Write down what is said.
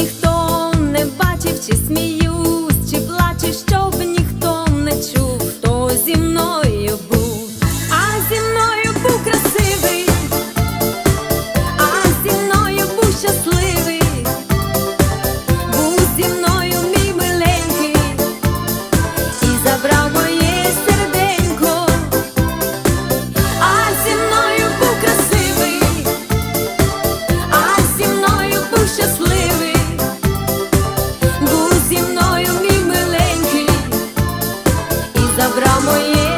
ніхто Добро моє.